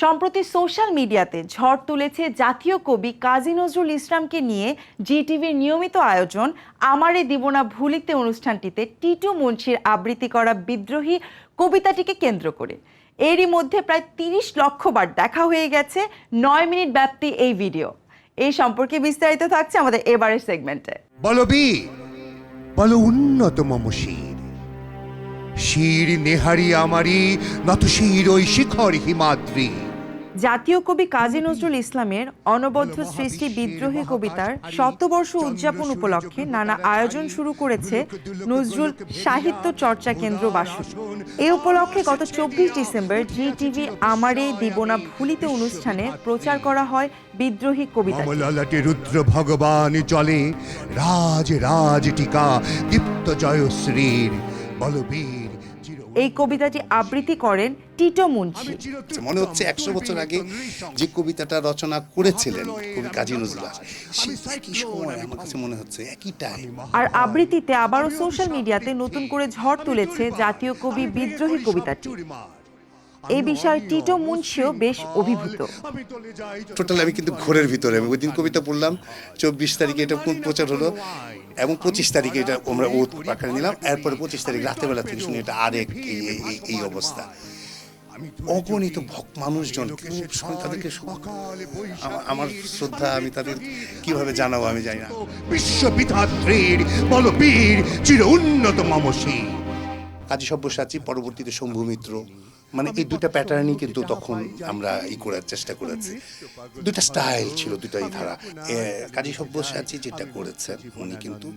সম্প্রতি সোশ্যাল মিডিয়াতে ঝড় তুলেছে জাতীয় কবি কাজী নজরুল ইসলামকে নিয়ে জিটিভির নিয়মিত আয়োজন। আমারে দিব না ভুলিতে অনুষ্ঠানটিতে টিটু মুন্সির আবৃত্তি করা বিদ্রোহী কবিতাটিকে কেন্দ্র করে। এরই মধ্যে প্রায় তিরিশ লক্ষ বার দেখা হয়ে গেছে নয় মিনিট ব্যাপ্তি এই ভিডিও। এই সম্পর্কে বিস্তারিত থাকছে আমাদের এবারের সেগমেন্টে। বলো বীর বলো উন্নত মম শির। শির নেহারি আমারি নত শির ওই শিখর হিমাদ্রি। জাতীয় কবি কাজী নজরুল ইসলামের অনবদ্য সৃষ্টি বিদ্রোহী কবিতার শতবর্ষ উদযাপন উপলক্ষে নানা আয়োজন শুরু করেছে নজরুল সাহিত্য চর্চা কেন্দ্র বাসু এই উপলক্ষে গত চব্বিশ ডিসেম্বর জি টিভি আমারে দিবনা ভুলিতে অনুষ্ঠানে প্রচার করা হয় বিদ্রোহী কবিতা রুদ্র ভগবান জলে রাজ রাজ টিকা দীপ্ত জয়শ্রীর বলো বীর চির এই কবিতাটি আবৃত্তি করেন টিটো মুন্সি। মনে হচ্ছে একশো বছর আগে যে কবিতাটা রচনা করেছিলেন কবি কাজী নজরুল আমার কাছে মনে হচ্ছে একই টাইম। আর আবৃত্তিতে আবারও সোশ্যাল মিডিয়াতে নতুন করে ঝড় তুলেছে জাতীয় কবি বিদ্রোহী কবিতাটি। এই বিষয়ে টিটো মুন্সিও বেশ অভিভূত। আমি টোটাল আমি কিন্তু ঘোরের ভিতরে। আমি ওই দিন কবিতা পড়লাম চব্বিশ তারিখে এটা কোন প্রচার হলো। এবং পঁচিশ তারিখে এটা আমরা ওত আকারে নিলাম। এরপরে পঁচিশ তারিখ রাতেবেলা থেকে শুনি এটা আরেক এই- অবস্থা। অগণিত ভক্ত মানুষজন খুব তাদেরকে আমার শ্রদ্ধা আমি তাদের কীভাবে জানাব আমি জানি না। বিশ্ববিধাত্রীর বলো বীর চির উন্নত মম শির কাজী সব্যসাচী পরবর্তীতে শম্ভু মিত্র মানে এই দুটা প্যাটার্নই কিন্তু তখন আমরা ই করার চেষ্টা করেছি। দুটা স্টাইল ছিল দুটাই ধারা কাজী সব্যসাচী যেটা করেছেন উনি কিন্তু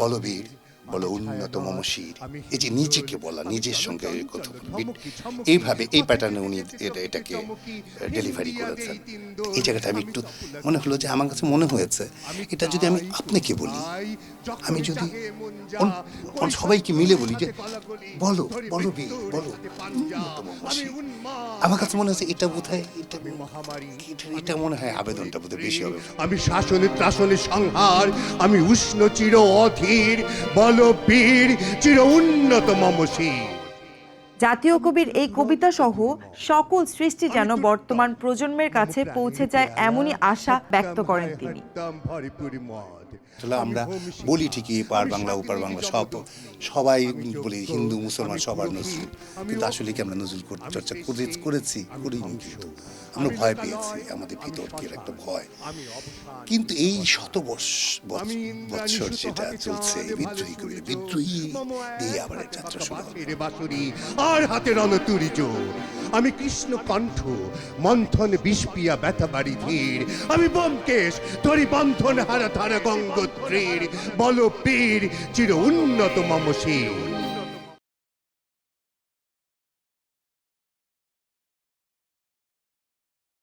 বলবীর। বলো উন্নত মমশির এই যে নিজেকে বলা নিজের সঙ্গে কথা এইভাবে এই প্যাটার্নে উনি এটা- এটাকে ডেলিভারি করেছেন। এই জায়গাটা আমি একটু মনে হলো যে আমার কাছে মনে হয়েছে। এটা যদি আমি আপনাকে বলি আমি যদি সবাইকে মিলে বলি যে বলো বলো বীর বলো আমার কাছে মনে হচ্ছে এটা বোধহয় এটা এটা- মনে হয় আবেদনটা বোধহয় বেশি হবে। আমি শাসনে ত্রাসনে সংহার আমি উষ্ণ চির অধীর বল বীর চির উন্নত জাতীয় কবির এই কবিতা সহ সকল সৃষ্টি যেন বর্তমান প্রজন্মের কাছে পৌঁছে যায় এমনই আশা ব্যক্ত করেন তিনি। আসলে আমরা বলি ঠিকই পার বাংলা উপার বাংলা সব সবাই বলি হিন্দু মুসলমান সবার নজরুল। কিন্তু আসলে কি আমরা নজরুল কর- চর্চা করে- করেছি করিনি কিন্তু। আমরা ভয় পেয়েছি আমাদের ভিতর কি একটা ভয়। কিন্তু এই শত বর্ষ- বৎস- বৎসর যেটা চলছে বিদ্রোহী কবিতা বিদ্রোহী দিয়ে আবার যাত্রা শুরু আর হাতে রণতুরি জোর আমি কৃষ্ণ কণ্ঠ, মন্থন বিষপিয়া ব্যথা বাড়ি ধীর। আমি বোমকেশ তরি বন্ধন হারা ধারা গঙ্গোত্রীর। বল পীর, চির উন্নত মম শির।